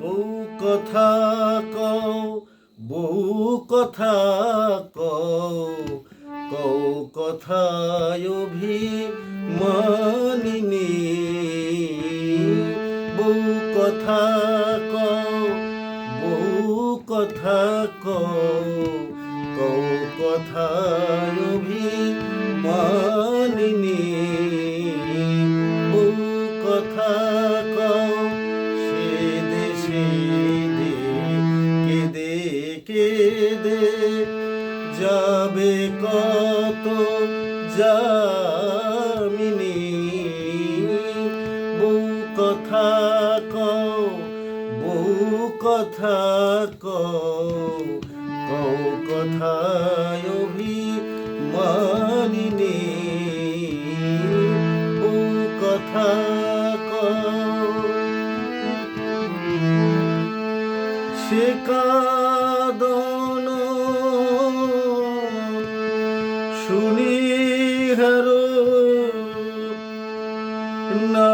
বউ কথা কও, বউ কথা কও কও কথায় অভিমানিনী বউ কথা কও, বউ কথা কও কও কথায় অভিমানিনী বউ কথা কও যাবে কত জামিনী বউ কথা কও, বউ কথা কও কও কথায় অভিমানিনী। বউ কথা সে কাদন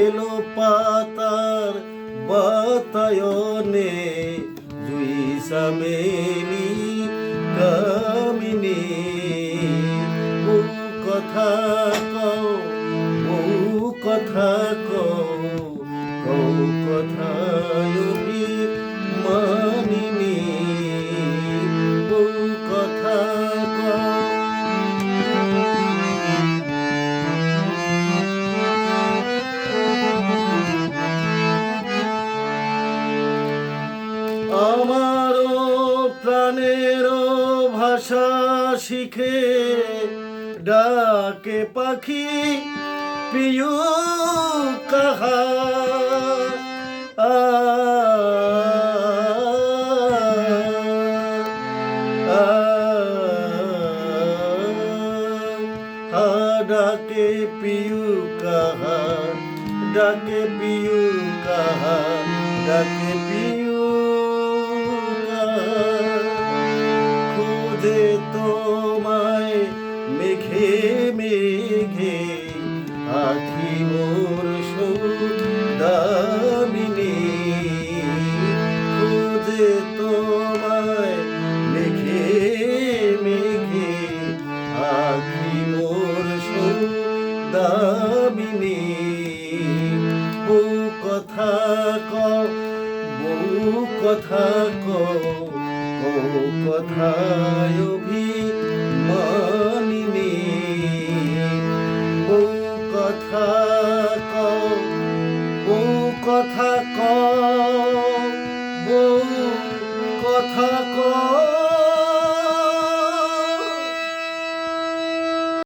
এলো পাতার বাতায়নে জুই সামেলি কামিনী। ও কথা কও ও কথা কও কও কথায় আমারও প্রাণের ভাষা শিখে ডাকে পাখি প্রিয় কাহা ডাকে পিয়ু কাহা ডাকে পিয়ু কাহা ডাকে তোমায় মেঘে মেঘে, আখি মোর সৌদামিনী খুঁজে তোমায় মেঘে মেঘে, আখি মোর সৌদামিনী বউ কথা কও, বউ কথা কও কও কথায় অভিমানিনী বউ কথা কও বউ কথা কও বউ কথা কও